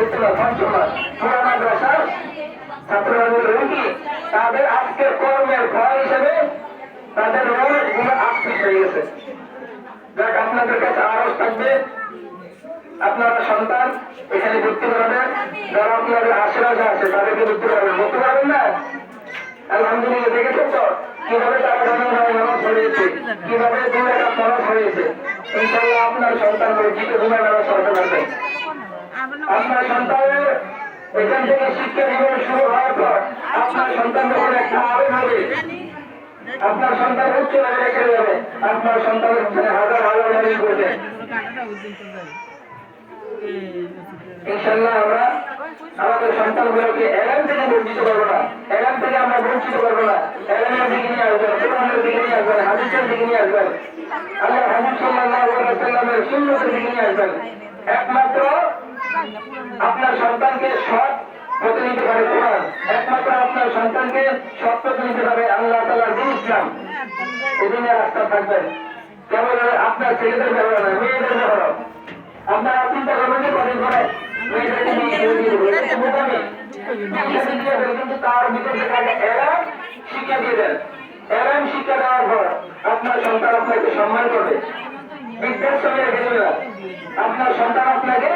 বিদ্যালয় পঞ্চমাস পুরা ছাত্রদের রোগী তাদের আজকে কর্মের ফল হিসেবে তাদের রোগগুলো আত্মিক হয়ে গেছে। যাক, আপনাদের কাছে আরও থাকবে। আপনারা সন্তান, এখানে ভর্তি করাবেন যারা আপনাদের আশেপাশে আছে, তাদেরকে ভর্তি করাবেন ভর্তি করাবেন না? আলহামদুলিল্লাহ, দেখেছেন তো? কীভাবে তারা নামাজ পড়িয়েছে কীভাবে দু একটা নামাজ পড়িয়েছে ইনশাল্লাহ আপনার সন্তান মসজিদে ঘুমায় নামাজ পারবেন আপনার সন্তানের এখান থেকে শিক্ষা জীবন শুরু হওয়ার পর আপনার সন্তান যখন একটা আবেগ হবে আপনার সন্তান উচ্চ লেভেলে খেলে যাবে, আপনার সন্তানের পিছনে হাজার হাজার মেরিল করবে ইনশাল্লাহ আমরা আমাদের সন্তানগুলোকে এলাম থেকে বঞ্চিত করব না। এলাম থেকে আমরা বঞ্চিত করব না। এলামের দিকে নিয়ে আসবেন কোরআনের দিকে নিয়ে আসবেন, হাদিসের দিকে নিয়ে আসবেন। আল্লাহ সাল্লাল্লাহু আলাইহি সাল্লামের সুন্নতের দিকে নিয়ে আসবেন। একমাত্র আপনার সন্তানকে সৎ পথে নিতে পারে কোরআন একমাত্র আপনার সন্তানকে সৎ পথে নিতে পারে আল্লাহ তাআলার দিন ইসলাম এদিনের রাস্তা থাকবেন কেবল আপনার ছেলেদের ব্যবহার নয়, মেয়েদের ব্যবহার আপনারা চিন্তা করবেন যে কদিন পরে কিন্তু তার ভিতরে এলাম শিক্ষা দিয়ে দেন। এলাম শিক্ষা দেওয়ার পর আপনার সন্তান আপনাকে সম্মান করবে। বিদ্যার সঙ্গে আপনার সন্তান আপনাকে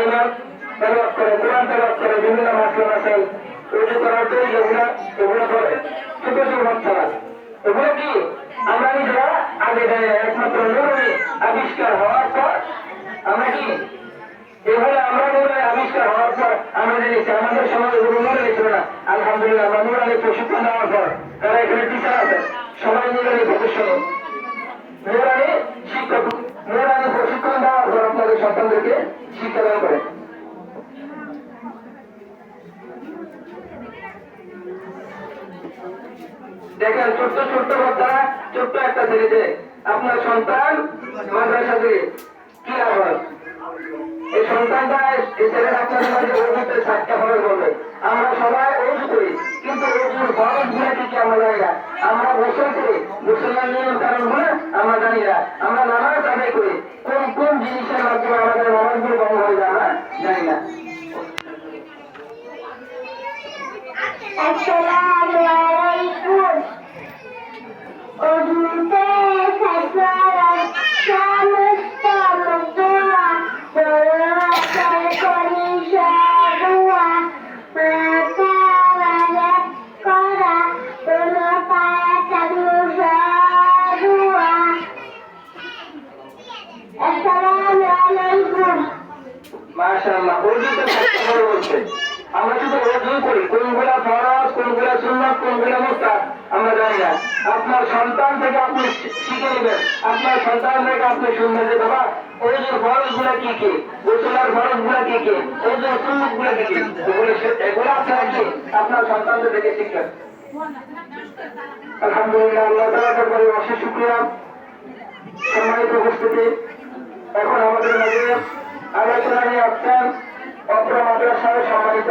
কালিমা তেলাওয়াত করে কোরআন তেলাওয়াত করে বিভিন্ন মাসলা মাসাইল উজু করার জন্য এগুলো এগুলো করে ছোট ছোট বাচ্চারা এগুলো কি আমরা নিজেরা আগে দেয় একমাত্র নুরুনি আবিষ্কার হওয়ার পর আমরা কি এগুলো আমরা নুরানি আবিষ্কার হওয়ার পর আমরা জেনেছি আমাদের সময় এগুলো নুরানি ছিল না আলহামদুলিল্লাহ আমরা নুরানি প্রশিক্ষণ দেওয়ার পর তারা এখানে টিচার আছে সবাই নুরানি প্রদর্শনী নুরানি শিক্ষক নুরানি প্রশিক্ষণ দেওয়ার পর আপনাদের সন্তানদেরকে শিক্ষাদান করে দেখেন, ছোট্ট ছোট্ট বাচ্চারা ছোট্ট একটা ছেলেতে আপনার সন্তান কি হয় এই সন্তানটা এই অজুতে সাতটা ফরজ বলবে, আমরা সবাই অজু করি, কিন্তু কি আমরা জানি আমরা গোসল করি, গোসলের নিয়ম কারণ আমরা জানি না। আমরা নামাজ আদায় করি। কোন কোন জিনিসের মাধ্যমে আমাদের নামাজগুলো বন্ধ হয়ে যায় আমরা জানি না। আসসালামু উর্দুতে সাজার সমস্ত মুদুয়া দরকার করি সাদুয়া মাতা বাজে করা কোনো পায়া চালু সাদুয়া আসসালামু আলাইকুম মাশাআল্লাহ। অজুতে সাতটা ফরজ বলছে। আমরা শুধু অজু করি। আমরা জানি না। আপনার সন্তান থেকে আপনি শিখে নেবেন। আপনার সন্তান থেকে আপনি শুনবেন যে, বাবা গুলা কি কি? গুলা কি কি? গুলা কি কি? এগুলো কি আপনার থেকে শিখবেন। আলহামদুলিল্লাহ, আল্লাহ দরবারে অশেষ শুকরিয়া। সম্মানিত উপস্থিতি। এখন আমাদের মাঝে আলোচনা নিয়ে আসছেন অত্র মাদ্রাসার সম্মানিত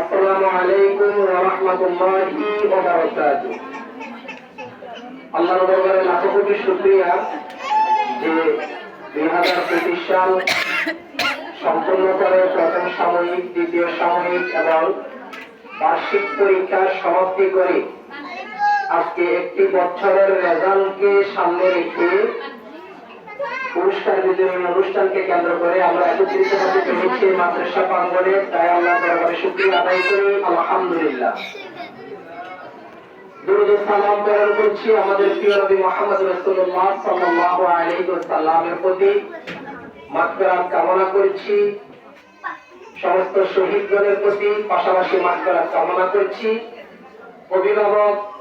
আসসালামু আলাইকুম ওয়া রাহমাতুল্লাহি ওয়া বারাকাতুহু। আল্লাহর দরবারে লাখো কোটি শুকরিয়া যে দুই হাজার পঁচিশ সাল সম্পূর্ণ করে প্রথম সাময়িক, দ্বিতীয় সাময়িক এবং বার্ষিক পরীক্ষার সমাপ্তি করে আজকে একটি বছরের রেজাল্টকে সামনে রেখে পুরস্কার বিতরণ অনুষ্ঠানকে কেন্দ্র করে আমরা একত্রিত হতে পেরেছি মাদ্রাসা প্রাঙ্গণে। তাই আল্লাহ দরবারে শুক্রিয়া আদায় করি। আলহামদুলিল্লাহ। কামনা করছি। সমস্ত প্রতি পাশাপাশি কামনা করছি। অভিভাবক,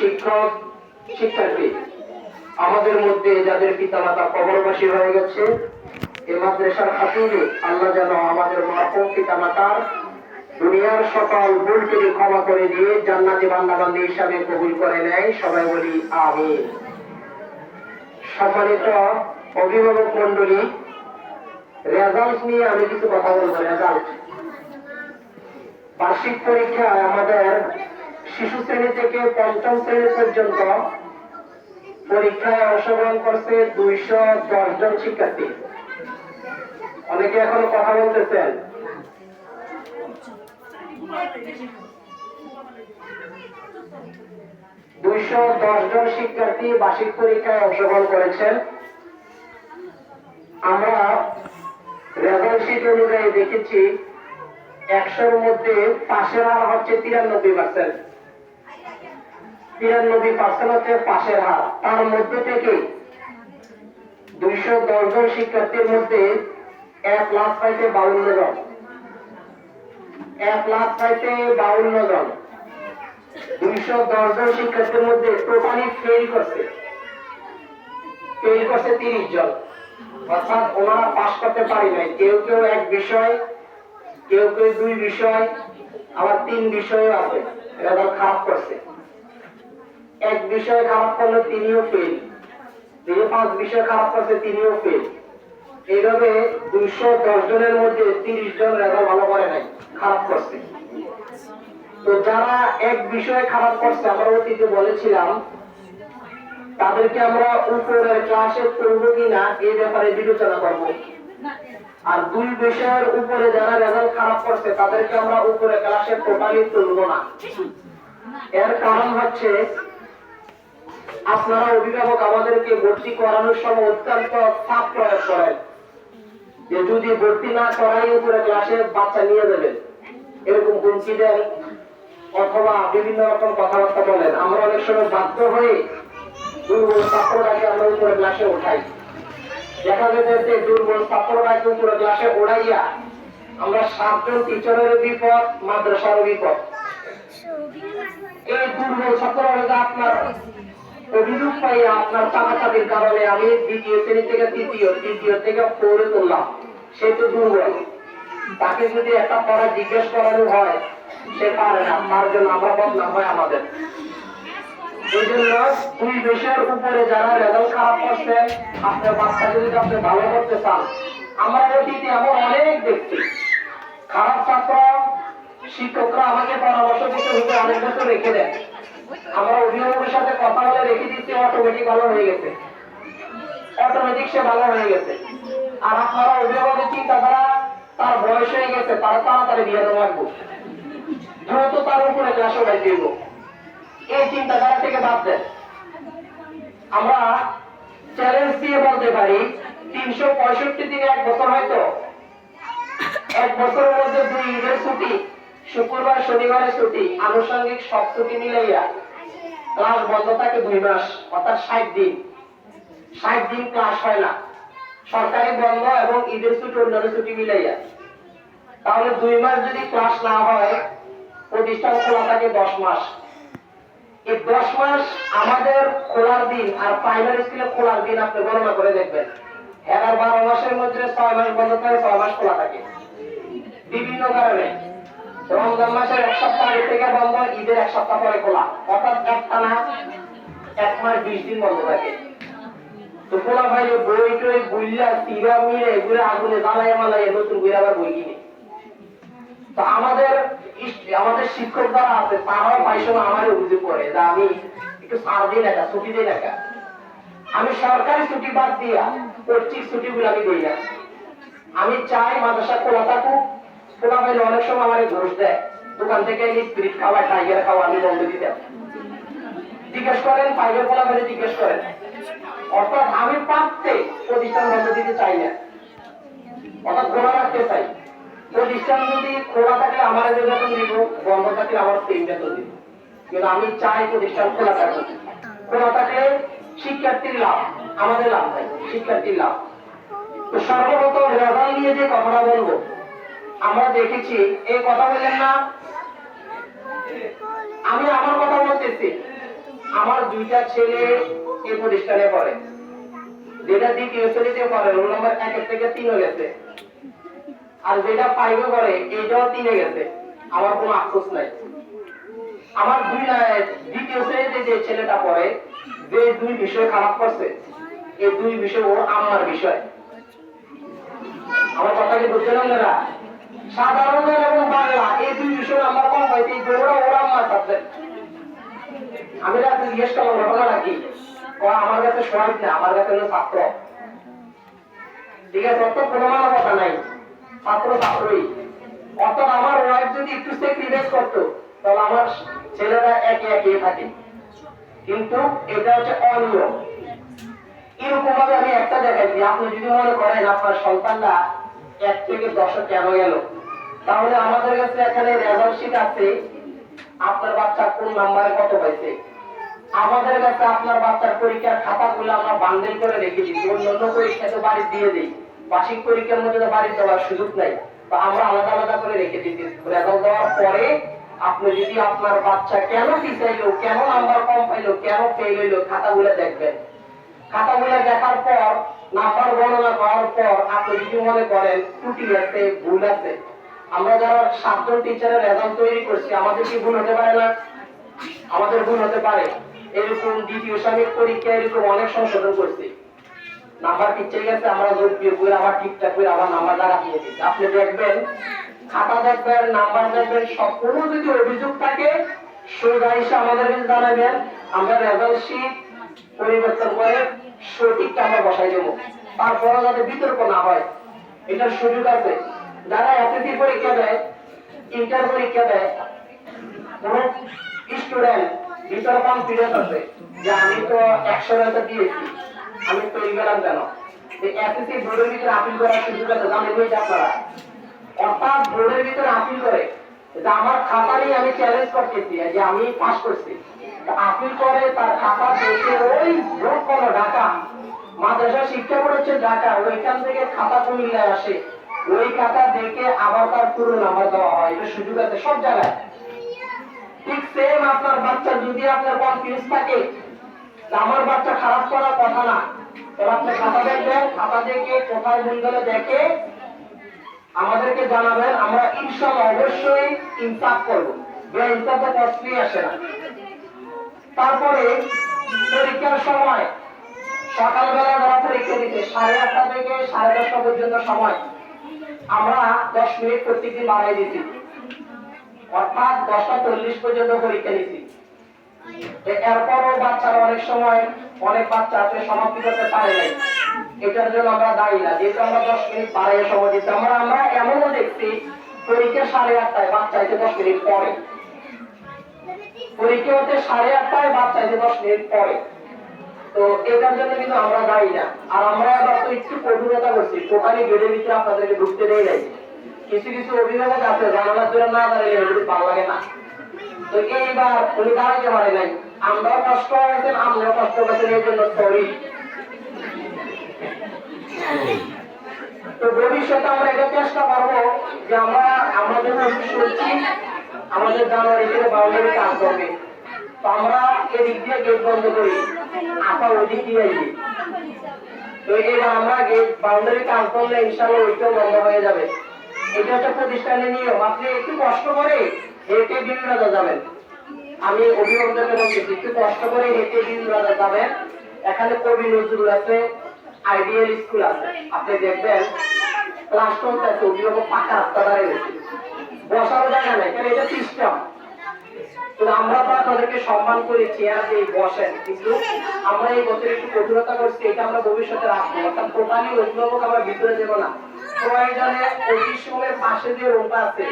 শিক্ষক, শিক্ষার্থী আমাদের মধ্যে যাদের পিতামাতা কবরবাসী হয়ে গেছে এই মাদ্রাসার হাতুরে আল্লাহ যেন আমাদের মাপক পিতামাতার দুনিয়ার সকল ভুল ত্রুটি ক্ষমা করে দিয়ে জান্নাতি বান্দাবান্দি হিসাবে কবুল করে নেয়। সবাই বলি আমি সম্মানিত অভিভাবক মন্ডলী রেজাল্ট নিয়ে আমি কিছু কথা বলব। রেজাল্ট বার্ষিক পরীক্ষায় আমাদের শিশু শ্রেণি থেকে পঞ্চম শ্রেণি পর্যন্ত পরীক্ষায় অংশগ্রহণ করছে দুইশো দশ জন শিক্ষার্থী। অনেকে এখন কথা বলতেছেন। দুইশো দশ জন শিক্ষার্থী বার্ষিক পরীক্ষায় অংশগ্রহণ করেছেন। আমরা রেজাল্ট শিট অনুযায়ী দেখেছি, একশোর মধ্যে পাশের হার হচ্ছে তিরানব্বই পার্সেন্ট তিরানব্বই পার্সেন্ট হচ্ছে পাশের হার তার মধ্যে থেকে দুইশো দশ জন শিক্ষার্থীর মধ্যে এক লাখ পাইতে বাউন্ন জন। এক লাখ পাইতে বাউন্ন জন। দুইশো দশ জন শিক্ষার্থীর মধ্যে টোটালি ফেল করছে। ফেল করছে তিরিশ জন। অর্থাৎ ওনারা পাশ করতে পারি নাই। কেউ কেউ এক বিষয়, কেউ কেউ দুই বিষয়, আবার তিন বিষয়ও আছে। রেজাল্ট খারাপ করছে। এক বিষয় খারাপ করলে তিনিও ফেল যিনি পাঁচ বিষয় খারাপ করছে, তিনিও ফেল এইভাবে দুইশো দশ জনের মধ্যে তিরিশ জন রেজাল্ট ভালো করে নাই, খারাপ করছে। তো যারা এক বিষয়ে খারাপ করছে, আমরা অতীতে বলেছিলাম, তাদেরকে আমরা উপরের ক্লাসে তুলবো কিনা, এই ব্যাপারে বিবেচনা করব। আর দুই বিষয়ের উপরে যারা রেজাল্ট খারাপ করছে, তাদেরকে আমরা উপরে ক্লাসে টোটালি তুলবো না। এর কারণ হচ্ছে আপনারা অভিভাবক আমাদেরকে ভর্তি করানোর সময় অত্যন্ত চাপ প্রয়োগ করেন। যে যদি ভর্তি না করাই উপরে ক্লাসে বাচ্চা নিয়ে যাবেন, এরকম হুমকি দেন অথবা বিভিন্ন রকম কথাবার্তা বলেন। আমরা অনেক সময় বাধ্য হয়ে দুর্বল ছাত্রটাকে আমরা উপরে ক্লাসে উঠাই। দেখা যেতে যে দুর্বল ছাত্রটাকে উপরে ক্লাসে উড়াইয়া আমরা সাতজন টিচারের বিপদ, মাদ্রাসার বিপদ। এই দুর্বল ছাত্ররা আপনার অভিযোগ পাই আপনার চাপাচাপির কারণে আমি দ্বিতীয় শ্রেণি থেকে তৃতীয় তৃতীয় থেকে ফোরে তুললাম। সে তো দুর্বল। তাকে যদি একটা পড়া জিজ্ঞেস করানো হয়, সে পারে না। তার জন্য আমরা বদনাম হয় আমাদের। এই জন্য দুই বিষয়ের উপরে যারা রেজাল্ট খারাপ করছে, আপনার বাচ্চাকে যদি আপনি ভালো করতে চান, আমরা অতীতে এমন অনেক দেখছি খারাপ ছাত্র, শিক্ষকরা আমাকে পরামর্শ দিতে হতে অনেক বছর রেখে দেন আমরা অভিভাবকের বলে রেখে দিচ্ছি অটোমেটিক ভালো হয়ে গেছে। অটোমেটিক সে ভালো হয়ে গেছে। আর আপনারা অভিভাবকের চিন্তাধারা তার বয়স হয়ে গেছে, তারা তাড়াতাড়ি বিয়ে লাগবো। দ্রুত তার উপরে ক্লাস উঠাই দিব। এই চিন্তাধারা থেকে বাদ দেন। আমরা চ্যালেঞ্জ দিয়ে বলতে পারি, তিনশো পঁয়ষট্টি দিনে এক বছর হয়তো। এক বছরের মধ্যে দুই ঈদের ছুটি, শুক্রবার, শনিবারের ছুটি, আনুষঙ্গিক সব ছুটি মিলাইয়া। ক্লাস বন্ধ থাকে দুই মাস, অর্থাৎ ষাট দিন। ষাট দিন ক্লাস হয় না। সরকারি বন্ধ এবং ঈদের ছুটি অন্যান্য ছুটি মিলাইয়া। তাহলে দুই মাস যদি ক্লাস না হয়, প্রতিষ্ঠান খোলা থাকে দশ মাস। এই দশ মাস আমাদের খোলার দিন আর প্রাইমারি স্কুলে খোলার দিন আপনি গণনা করে দেখবেন। এগারো বারো মাসের মধ্যে ছয় মাস বন্ধ থাকে, ছয় মাস খোলা থাকে। বিভিন্ন কারণে। রমজান মাসের এক সপ্তাহ আগে থেকে বন্ধ, ঈদের এক সপ্তাহ পরে খোলা। অর্থাৎ এক টানা, এক মাস বিশ দিন বন্ধ থাকে। তো খোলা ভাই বই টই, বুইলা তিরা মিলে এগুলো আগুনে জ্বালাইয়া মালাইয়া নতুন বই আবার বই কিনে। তো আমাদের আমাদের শিক্ষক যারা আছে, তারাও প্রায় সময় আমার অভিযোগ করে যে আমি একটু ছাড় দিই না ছুটি দিই না আমি সরকারি ছুটি বাদ দিয়া পৈতৃক ছুটি গুলো আমি দিই না। আমি চাই মাদ্রাসা খোলা থাকুক পাইলে অনেক সময় আমার ঘুষ দেয়। দোকান থেকে স্পিরিট খাওয়া টাইগার খাওয়া আমি বন্ধ দিতাম জিজ্ঞেস করেন পাইলে খোলা পেলে জিজ্ঞেস করেন। অর্থাৎ আমি পারতে প্রতিষ্ঠান বন্ধ দিতে চাই না। অর্থাৎ খোলা রাখতে চাই। প্রতিষ্ঠান যদি খোলা থাকলে আমার বেতন দিব বন্ধ থাকলে আমার সেই বেতন দিব। কিন্তু আমি চাই প্রতিষ্ঠান খোলা থাকুক। খোলা থাকলে শিক্ষার্থীর লাভ, আমাদের লাভ নাই, শিক্ষার্থীর লাভ। তো সর্বপ্রথম রেজাল্ট নিয়ে যে কথাটা বলব আমরা দেখেছি এই কথা বললেন না। আমি আমার কথা বলতেছি। আমার দুইটা ছেলে এই প্রতিষ্ঠানে পড়ে। যেটা দ্বিতীয় শ্রেণীতে পড়ে, রোল নম্বর একের থেকে তিনে গেছে। আর যেটা ফাইভে পড়ে, এইটাও তিনে গেছে। আমার কোনো আফসোস নাই। আমার দুই দ্বিতীয় শ্রেণীতে যে ছেলেটা পড়ে, যে দুই বিষয় খারাপ করছে, এই দুই বিষয় ও আমার বিষয়। আমার কথা কি বুঝতে না সাধারণ এবং বাংলা, এই দুই বিষয়ে আমরা কম পাইছি ওরা ওরা আমার সাবজেক্ট আমি রাতে জিজ্ঞেস করলাম, ঘটনাটা কি? আমার কাছে শোয়াব না আমার কাছে হলো ছাত্র। ঠিক আছে, অত মানা কথা নাই। ছাত্র, ছাত্রই। অত আমার ওয়াইফ যদি একটু স্যাক্রিফাইস করতো, তাহলে আমার ছেলেরা একে একে থাকে। কিন্তু এটা হচ্ছে অনিয়ম। এরকম ভাবে আমি একটা দেখাইছি আপনি যদি মনে করেন আপনার সন্তানরা এক থেকে দশে কেন গেল? তাহলে আমাদের কাছে এখানে রেজাল্ট শিট আছে, আপনার বাচ্চা কোন নাম্বারে কত পাইছে আমাদের কাছে আপনার বাচ্চার পরীক্ষার খাতাগুলো আমরা বান্ডেল করে রেখে দিই। অন্যান্য পরীক্ষা তো বাড়ি দিয়ে দিই। বার্ষিক পরীক্ষার মধ্যে বাড়ি দেওয়ার সুযোগ নাই। তো আমরা আলাদা আলাদা করে রেখে দিই রেজাল্ট দেওয়ার পরে আপনি যদি আপনার বাচ্চা কেন পিছাইলো কেন নাম্বার কম পাইলো, কেন ফেল হইল, খাতাগুলো দেখবেন। খাতাগুলো দেখার পর নাম্বার গণনা করার পর আপনি যদি মনে করেন ত্রুটি আছে, ভুল আছে, আমরা যারা সাতজন টিচারের রেজাল্ট তৈরি করছি, আমাদের কি ভুল হতে পারে না? আমাদের ভুল হতে পারে। এরকম দ্বিতীয় সাময়িক পরীক্ষা এরকম অনেক সংশোধন করছি। নাম্বার ঠিক আছে আমরা যোগ বিয়োগ করে আবার ঠিকঠাক করে আবার নাম্বার লাগা দিয়েছি আপনি দেখবেন, খাতা দেখবেন, নাম্বার দেখবেন সব কোনো যদি অভিযোগ থাকে, সোজা এসে আমাদের জানাবেন। আমরা রেজাল্ট শিট পরিবর্তন করে সঠিকটা আমরা বসাই দেবো। তারপরে যাতে বিতর্ক না হয়। এটার সুযোগ আছে। যারা এসএসসি পরীক্ষা দেয়, ইন্টার পরীক্ষা দেয় স্টুডেন্ট কনফিডেন্স আছে যে আমি তো একশো রেজাল্ট দিয়েছি, আমি তো গেলাম কেন? এসএসসি বোর্ডের ভিতরে আপিল করার সুযোগ আছে, জানেন আপনারা? অর্থাৎ বোর্ডের ভিতরে আপিল করে যে আমার খাতা নিয়ে আমি চ্যালেঞ্জ করতেছি, যে আমি পাস করছি। আপিল করে তার খাতা দেখে ওই বোর্ড কোনো ঢাকা, মাদ্রাসা শিক্ষা বোর্ড ঢাকা, ওইখান থেকে খাতা কুমিল্লায় আসে। ওই খাতা দেখে আবার তার পুরো নাম্বার দেওয়া হয়, এটা সুযোগ আছে সব জায়গায়। ঠিক সেম আপনার বাচ্চা যদি আপনার কনফিউজ থাকে আমার বাচ্চা খারাপ করার কথা না। তাহলে আপনি খাতা দেখবেন, খাতা দেখে কোথায় ভুল গেলে দেখে আমাদেরকে জানাবেন, আমরা ইনশাল্লাহ অবশ্যই ইনসাফ করব। ইনসাফটা কষ্টই আসে না। তারপরে পরীক্ষার সময়, সকালবেলা যারা পরীক্ষা দিতে, সাড়ে আটটা থেকে সাড়ে দশটা পর্যন্ত সময়, আমরা দশ মিনিট প্রত্যেকদিন বাড়াই দিচ্ছি অর্থাৎ দশটা চল্লিশ পর্যন্ত পরীক্ষা নিচ্ছি এরপরও বাচ্চারা অনেক সময় অনেক বাচ্চা আছে, সমাপ্তি করতে পারে নাই। এটার জন্য আমরা দায়ী না। যেহেতু আমরা দশ মিনিট বাড়াইয়ে সময় দিচ্ছি, আমরা আমরা এমনও দেখছি, পরীক্ষা সাড়ে আটটায় বাচ্চা এসে দশ মিনিট পরে পরীক্ষা হচ্ছে, সাড়ে আটটায় বাচ্চা এসে দশ মিনিট পরে তো এটার জন্য কিন্তু আমরা দায়ী না। আর আমরা এবার তো একটু কঠোরতা করছি। টোটালি গেটের ভিতরে আপনাদেরকে ঢুকতে দেয় নাই। কিছু কিছু অভিভাবক আছে, জানালার জন্য না দাঁড়িয়ে এগুলো ভালো লাগে না। তো এইবার উনি দাঁড়াইতে পারে নাই। আমরাও কষ্ট হয়েছেন, আমরাও কষ্ট করেছেন, এই জন্য সরি তো ভবিষ্যতে আমরা এটা চেষ্টা করব যে আমরা আমরা যখন শুনছি আমাদের জানুয়ারি থেকে বাউন্ডারি কাজ করবে তো আমরা এদিক দিয়ে গেট বন্ধ করি, আপা ওদিক দিয়ে তো এবার আমরা গেট বাউন্ডারি কাজ করলে ইনশাল্লাহ ওইটাও বন্ধ হয়ে যাবে। এটা একটা প্রতিষ্ঠানের নিয়ম। আপনি একটু কষ্ট করে হেঁটে দিন রাজা যাবেন। আমি অভিভাবকদেরকে বলছি, একটু কষ্ট করে হেঁটে দিন রাজা যাবেন। এখানে কবি নজরুল আছে, আইডিয়াল স্কুল আছে। আপনি দেখবেন ক্লাস চলতেছে অভিভাবক পাকা রাস্তা দাঁড়িয়ে বসার জায়গা নেই, কারণ এটা সিস্টেম আমরা তো আপনাদেরকে সম্মান করি চেয়ার দিয়ে বসেন, কিন্তু আমরা এই বছর একটু কঠোরতা করছি, এটা আমরা ভবিষ্যতে রাখব। অর্থাৎ টোটালি অভিভাবক আমরা ভিতরে দেবো না। প্রয়োজনে অফিস রুমের পাশে যে রুমটা আছে,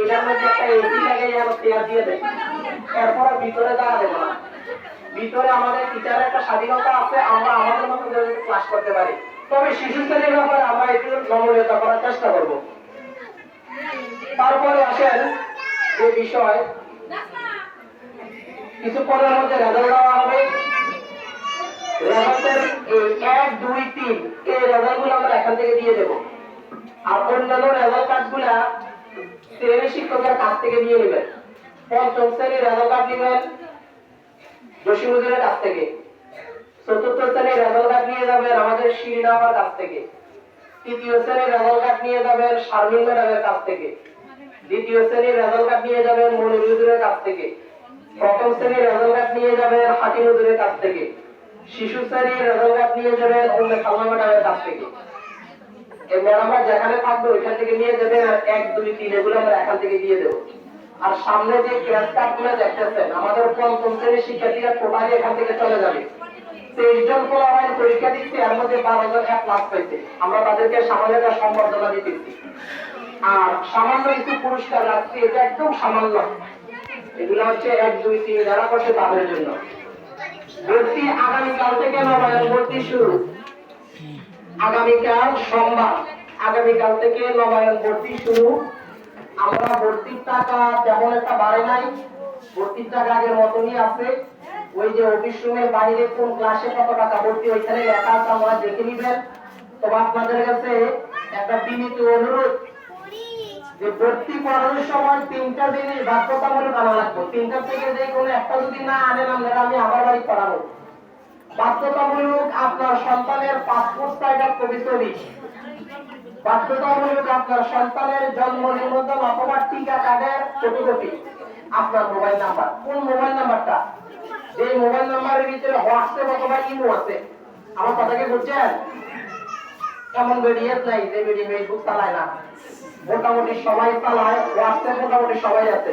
এটার মধ্যে একটা এসি লাগাই যেন চেয়ার দিয়ে দেয় এরপর ভিতরে দাঁড়া দেবো না। ভিতরে আমাদের টিচারের একটা স্বাধীনতা আছে, আমরা আমাদের মতো ক্লাস করতে পারি। তবে শিশু শ্রেণির ব্যাপারে আমরা একটু নমনীয়তা করার চেষ্টা করব। তারপরে আসেন যে বিষয়। কিছুক্ষণের মধ্যে রেজাল্ট দেওয়া হবে। রেজাল্টের এই এক, দুই, তিন, এই আমরা এখান থেকে দিয়ে আর অন্যান্য রেজাল্ট শ্রেণি শিক্ষকের কাছ থেকে নিয়ে নেবেন। পঞ্চম শ্রেণির রেজাল্ট কার্ড নেবেন জসিম হুজুরের কাছ থেকে। চতুর্থ শ্রেণির রেজাল্ট কার্ড নিয়ে যাবেন আমাদের শিরিনা আপার কাছ থেকে। তৃতীয় শ্রেণির রেজাল্ট কার্ড নিয়ে যাবেন শারমিন ম্যাডামের কাছ থেকে। দ্বিতীয় শ্রেণির রেজাল্ট কার্ড নিয়ে যাবেন মনির হুজুরের কাছ থেকে। প্রথম শ্রেণির রেজাল্ট কার্ড নিয়ে যাবেন হাকিম কাছ থেকে। শিশু শ্রেণির রেজাল্ট কার্ড নিয়ে যাবেন সালমা ম্যাডামের কাছ থেকে। এই ম্যাডামরা যেখানে থাকবে ওইখান থেকে নিয়ে যাবেন আর এক, দুই, তিন, এগুলো আমরা এখান থেকে দিয়ে দেবো। আর সামনে যে ক্লাস কার্ডগুলো দেখতেছেন, আমাদের পঞ্চম শ্রেণির শিক্ষার্থীরা টোটালি এখান থেকে চলে যাবে। তেইশ জন পোলাপাইন পরীক্ষা দিচ্ছে, এর মধ্যে বারো জন এক ক্লাস পাইছে। আমরা তাদেরকে একটা সম্বর্ধনা দিতেছি। আর সামান্য কিছু পুরস্কার রাখছি, এটা একদম সামান্য। এগুলো হচ্ছে এক, দুই, তিন যারা করছে তাদের জন্য। ভর্তি আগামীকাল থেকে নবায়ন ভর্তি শুরু? আগামীকাল সোমবার। আগামীকাল থেকে নবায়ন ভর্তি শুরু। আমরা ভর্তির টাকা তেমন একটা বাড়ে নাই। ভর্তির টাকা আগের মতনই আছে। ওই যে অফিস রুমের বাইরে কোন ক্লাসে কত টাকা ভর্তি, ওইখানে লেখা আছে আমরা দেখে নিবেন। তবে আপনাদের কাছে একটা বিনীত অনুরোধ। যে ভর্তি করানোর সময় তিনটা জিনিস বাধ্যতামূলক আনা লাগবে। তিনটা থেকে যে কোনো একটা যদি না আনেন আমরা আমি আমার বাড়ি করাবো বাধ্যতামূলক আপনার সন্তানের পাসপোর্ট সাইজের কপি ছবি বাধ্যতামূলক আপনার সন্তানের জন্ম নিবন্ধন অথবা টিকা কার্ডের ফটোকপি। আপনার মোবাইল নাম্বার। কোন মোবাইল নাম্বারটা? যে মোবাইল নাম্বারের ভিতরে হোয়াটসঅ্যাপ অথবা ইমো আছে। আমার কথাকে বুঝছেন? এমন বেরিয়েত নাই যে বেরি ফেসবুক চালায় না। মোটামুটি সবাই চালায় হোয়াটসঅ্যাপ মোটামুটি সবাই আছে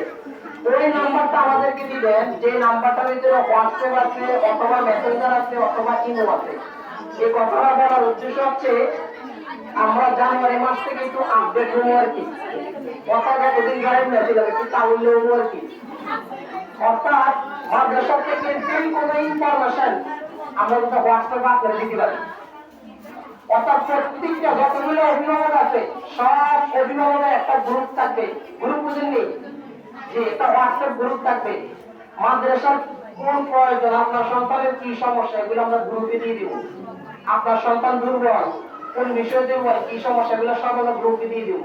ওই নাম্বারটা আমাদেরকে দিবেন, যে নাম্বারটার ভিতরে হোয়াটসঅ্যাপ আছে, অথবা মেসেঞ্জার আছে, অথবা ইমো আছে। এই কথাটা বলার উদ্দেশ্য হচ্ছে, আমরা জানুয়ারি মাস থেকে একটু আপডেট হব আর কি। কথাটা দুদিন ধরে মেসেজ একটু তাহলে হব আর কি। অর্থাৎ মাদ্রাসা থেকে যে কোনো ইনফরমেশন আমরা কিন্তু হোয়াটসঅ্যাপে আপনারা দিতে পারি। অর্থাৎ প্রত্যেকটা যতগুলো অভিভাবক আছে। সব অভিভাবকের একটা গ্রুপ থাকবে। গ্রুপ বুঝেননি যে একটা হোয়াটসঅ্যাপ গ্রুপ থাকবে। মাদ্রাসার কোন প্রয়োজন? আপনার সন্তানের কি সমস্যা? এগুলো আমরা গ্রুপে দিয়ে দিব। আপনার সন্তান দুর্বল, কোন বিষয় দুর্বল, কি সমস্যা? এগুলো সব আমরা গ্রুপে দিয়ে দিব।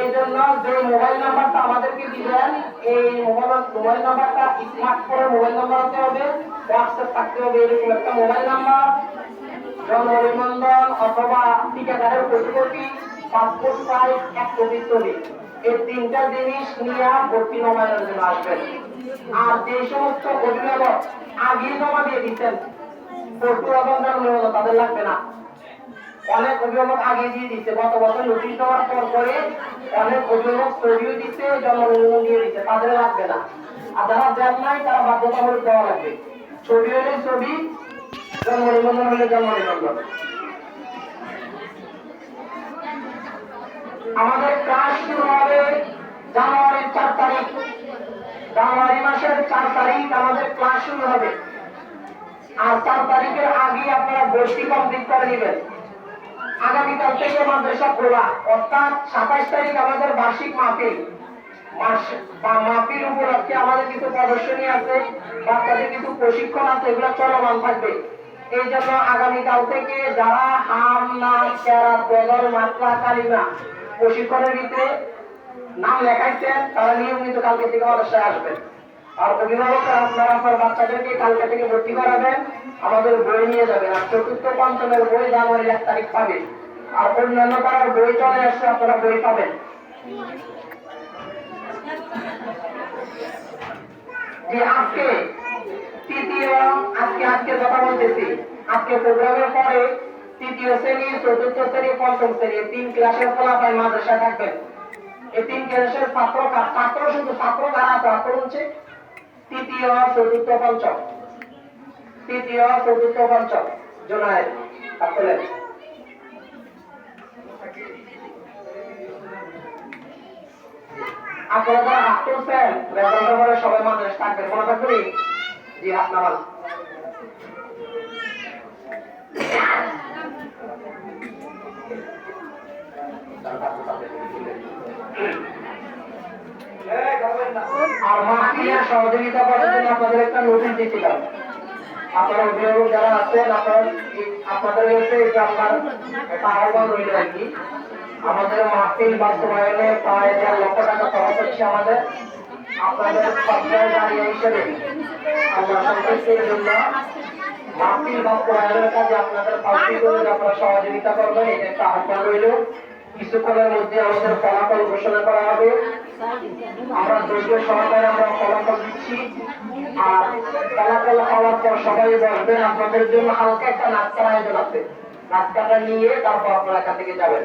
এই জন্য যে মোবাইল নাম্বারটা আমাদেরকে দিবেন, এই মোবাইল মোবাইল নাম্বারটা স্মার্টফোনের মোবাইল নাম্বার হতে হবে। হোয়াটসঅ্যাপ থাকতে হবে, এরকম একটা মোবাইল নাম্বার জন্ম অথবা টিকাদারের ফটোকপি পাসপোর্ট সাইজ এক ছবি এই তিনটা জিনিস নিয়ে ভর্তি নবায়নের জন্য আসবেন। আর যে সমস্ত অভিভাবক আগেই জমা দিয়ে দিচ্ছেন তাদের লাগবে না। অনেক অভিভাবক আগে দিয়ে দিচ্ছে। গত বছর নোটিশ দেওয়ার পর করে অনেক অভিভাবক ছবিও দিচ্ছে জন্ম দিয়ে দিচ্ছে, তাদের লাগবে না। আর যারা দেন নাই, তারা বাধ্যতামূলক দেওয়া লাগবে। ছবি হলে ছবি জন্ম নিবন্ধন হলে আমাদের ক্লাস শুরু চার তারিখ। জানুয়ারি মাসের চার তারিখ আমাদের ক্লাস শুরু হবে। আর চার তারিখের আগে আপনারা বইটি কমপ্লিট করে নেবেন। আগামীকাল থেকে মাদ্রাসা খোলা। অর্থাৎ সাতাইশ তারিখ আমাদের বার্ষিক মাহফিল। মাহফিল উপলক্ষে আমাদের কিছু প্রদর্শনী আছে, বাচ্চাদের কিছু প্রশিক্ষণ আছে, এগুলো চলমান থাকবে। এই জন্য আগামীকাল থেকে যারা হাম, নাম চেরা বদল, মাত্রা, কালিমা প্রশিক্ষণের ভিতরে নাম লেখাইছেন, তারা নিয়মিত কালকে থেকে মাদ্রাসায় আসবেন। আর অভিভাবকরা আপনারা আপনার বাচ্চাদেরকে কালকে থেকে ভর্তি করাবেন, আমাদের বই নিয়ে যাবেন। আর চতুর্থ, পঞ্চমের বই জানুয়ারির এক তারিখ পাবেন। আর অন্যান্য পাড়ার বই চলে আসছে আপনারা বই পাবেন। আজকে তৃতীয় আজকে আজকে তৃতীয় চতুর্থ শ্রেণি তৃতীয়, চতুর্থ, পঞ্চম। তৃতীয়, চতুর্থ, পঞ্চম। জোনায় আসলে আপনারা হাত তুলছেন সবাই মানুষ থাকবেন। মনে থাকবেন সহযোগিতা করার জন্য আপনাদের একটা নোটিশ দিয়েছিলাম। আপনারা অভিভাবক যারা আছেন, আপনারা আপনাদের আপনার একটা আহ্বান রইল আমাদের মাহফিল বাস্তবায়নে প্রায় দেড় লক্ষ টাকা খরচ হচ্ছে আমাদের। আপনাদের দাঁড়িয়ে হিসেবে। আপনারা সহযোগিতা করবেন এটা একটা আহ্বান রইল কিছুক্ষণের মধ্যে আমাদের ফলাফল ঘোষণা করা হবে আমরা ধৈর্য আমরা ফলাফল দিচ্ছি আর ফলাফল হওয়ার পর আপনাদের জন্য হালকা একটা নাস্তার আয়োজন আছে নাস্তাটা নিয়ে তারপর আপনারা এখান থেকে যাবেন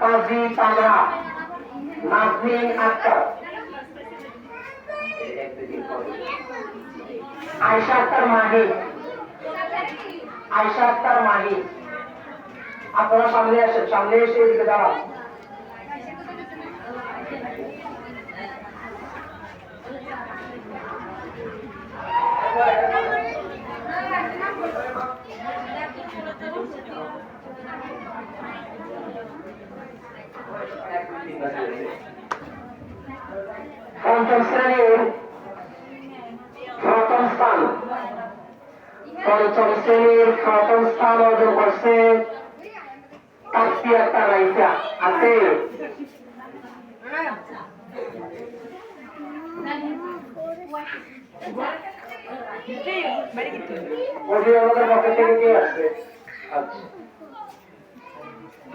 কাজী তামরা নাজমিন আক্তার আয়শা আক্তার মাহি আয়শা আক্তার মাহি আপনারা সামনে আসেন সামনে এসে এদিকে দাঁড়ান পঞ্চম শ্রেণির প্রথম স্থান, পঞ্চম শ্রেণির প্রথম স্থান অর্জন করছে তাকসি একটা রাইসা। আছে? আচ্ছা।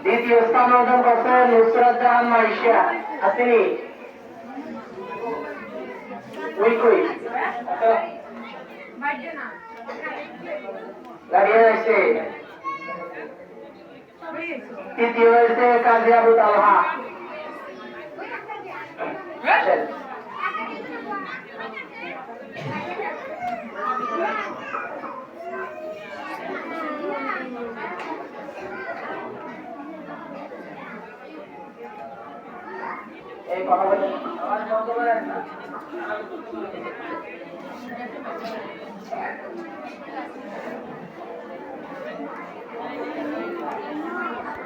দ্বিতীয় স্থান অর্জন করছে নুসরাত জাহান মাইশা আসেনি ওই কই দাঁড়িয়ে আছে তৃতীয় হয়েছে কাজী আবু তালহা। এই Thank you.